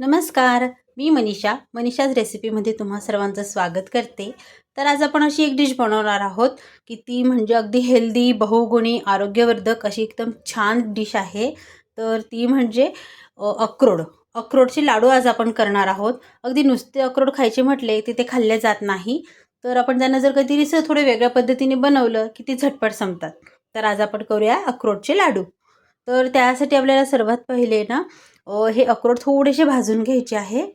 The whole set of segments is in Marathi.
नमस्कार मी मनीषा. मनीषाज रेसिपीमध्ये तुम्हा सर्वांचं स्वागत करते. तर आज आपण अशी एक डिश बनवणार आहोत की ती म्हणजे अगदी हेल्दी बहुगुणी आरोग्यवर्धक अशी एकदम छान डिश आहे. तर ती म्हणजे अक्रोड. अक्रोडचे लाडू आज आपण करणार आहोत. अगदी नुसते अक्रोड खायचे म्हटले की ते खाल्ले जात नाही. तर आपण त्यांना जर कधी असं थोडे वेगळ्या पद्धतीने बनवलं की ती झटपट संपतात. तर आज आपण करूया अक्रोडचे लाडू. तर त्यासाठी आपल्याला सर्वात पहिले ना हे अक्रोड थोडेसे भाजून घ्यायचे आहे.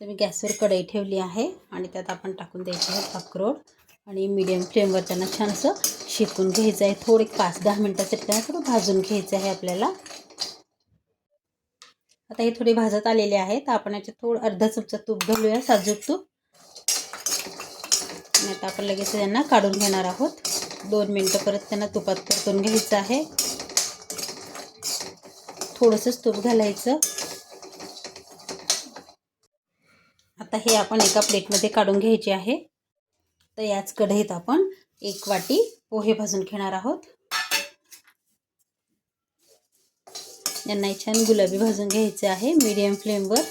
तर मी गॅसवर कढई ठेवली आहे आणि त्यात आपण टाकून द्यायचे आहेत अक्रोड आणि मीडियम फ्लेमवर त्यांना छान असं शेकून घ्यायचं आहे. थोडे पाच दहा मिनटासाठी त्यांना थोडं भाजून घ्यायचं आहे आपल्याला. आता हे थोडे भाजत आलेले आहे तर आपण याच्यात थोडं अर्धा चमचा तूप घालूया साजूक तूप. आणि आता आपण लगेच त्यांना काढून घेणार आहोत. दोन मिनटं परत त्यांना तुपात परतून घ्यायचं आहे. थोडंसंच तूप घालायचं. आता हे आपण एका प्लेटमध्ये काढून घ्यायचे आहे. तर याच कढईत आपण एक वाटी पोहे भाजून घेणार आहोत. यांना छान गुलाबी भाजून घ्यायचे आहे मीडियम फ्लेमवर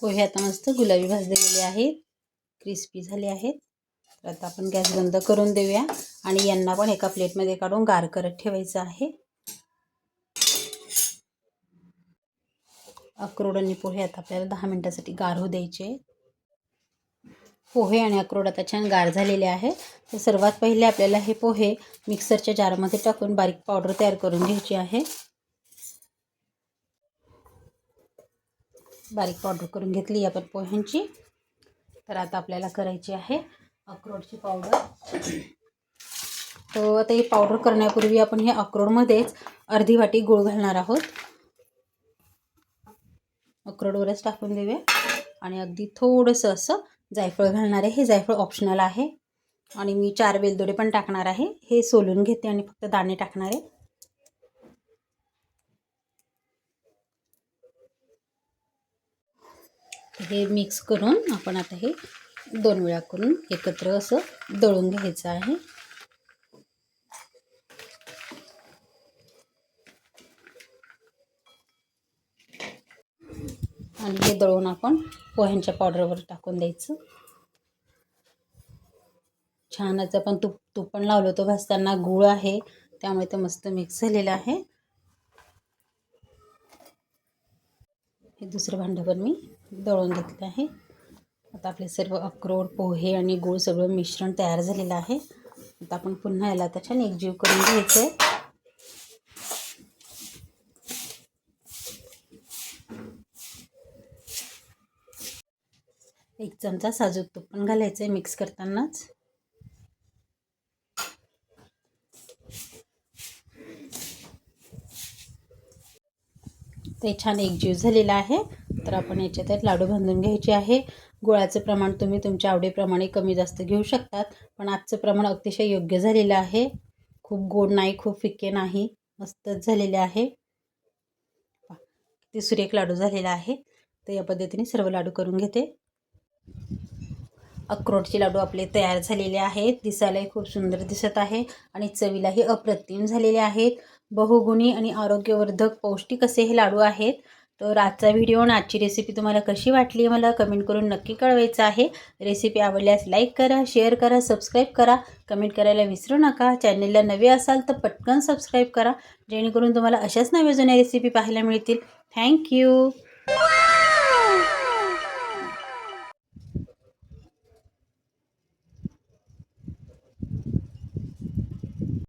पोहे आता मस्त गुलाबी भाजले गेले आहेत. क्रिस्पी झाले आहेत. तर आता आपण गॅस बंद करून देऊया. आणि यांना पण एका प्लेटमध्ये काढून गार करत ठेवायचं आहे. अक्रोड आणि पोहे आता आपल्याला दहा मिनटासाठी गार होऊ द्यायचे पोहे आणि अक्रोड आता छान गार झालेले आहे तर सर्वात पहिले आपल्याला हे पोहे मिक्सरच्या जारमध्ये टाकून बारीक पावडर तयार करून घ्यायची आहे. बारीक पावडर करून घेतली आपण पोह्यांची. तर आता आपल्याला करायची आहे अक्रोडची पावडर. तर आता ही पावडर करण्यापूर्वी आपण हे अक्रोडमध्येच अर्धी वाटी गूळ घालणार आहोत. अक्रोडवरच टाकून देऊया. आणि अगदी थोडंसं असं जायफळ घालणार आहे. हे जायफळ ऑप्शनल आहे. आणि मी चार वेलदोडे पण टाकणार आहे. हे सोलून घेते आणि फक्त दाणे टाकणार आहे. हे मिक्स करून आपण आता हे दोन वेळा करून एकत्र असं दळून घ्यायचं आहे. आणि हे दळून आपण पोह्यांच्या पावडरवर टाकून द्यायचं. छानच आपण तूप तूप पण लावलं होतं भाजताना गूळ आहे त्यामुळे ते मस्त मिक्स झालेलं आहे. हे दुसरं भांडं पण मी दळून घेतलं आहे. आता आपले सर्व अक्रोड पोहे आणि गूळ सगळं मिश्रण तयार झालेलं आहे. आता आपण पुन्हा याला आता छान एकजीव करून घ्यायचं आहे एक चमचा साजूक तूप पण घालायचं आहे मिक्स करतानाच. ते छान एकजीव झालेला आहे. तर आपण याच्यात लाडू बांधून घ्यायचे आहे. गुळाचं प्रमाण तुम्ही तुमच्या आवडीप्रमाणे कमी जास्त घेऊ शकतात. पण आजचं प्रमाण अतिशय योग्य झालेलं आहे. खूप गोड नाही खूप फिके नाही. मस्तच झालेले आहे. ते सुरेख लाडू झालेला आहे. तर या पद्धतीने सर्व लाडू करून घेते. अक्रोडचे लाडू आपले तयार झालेले आहेत. दिसायलाही खूप सुंदर दिसत आहे आणि चवीलाही अप्रतिम झालेले आहेत. बहुगुणी आणि आरोग्यवर्धक पौष्टिक असे हे लाडू आहेत. तर आजचा व्हिडिओ आणि आजची रेसिपी तुम्हाला कशी वाटली मला कमेंट करून नक्की कळवायचं आहे. रेसिपी आवडल्यास लाईक करा शेअर करा सबस्क्राईब करा. कमेंट करायला विसरू नका. चॅनलला नवे असाल तर पटकन सबस्क्राईब करा. जेणेकरून तुम्हाला अशाच नव्या जुन्या रेसिपी पाहायला मिळतील. थँक्यू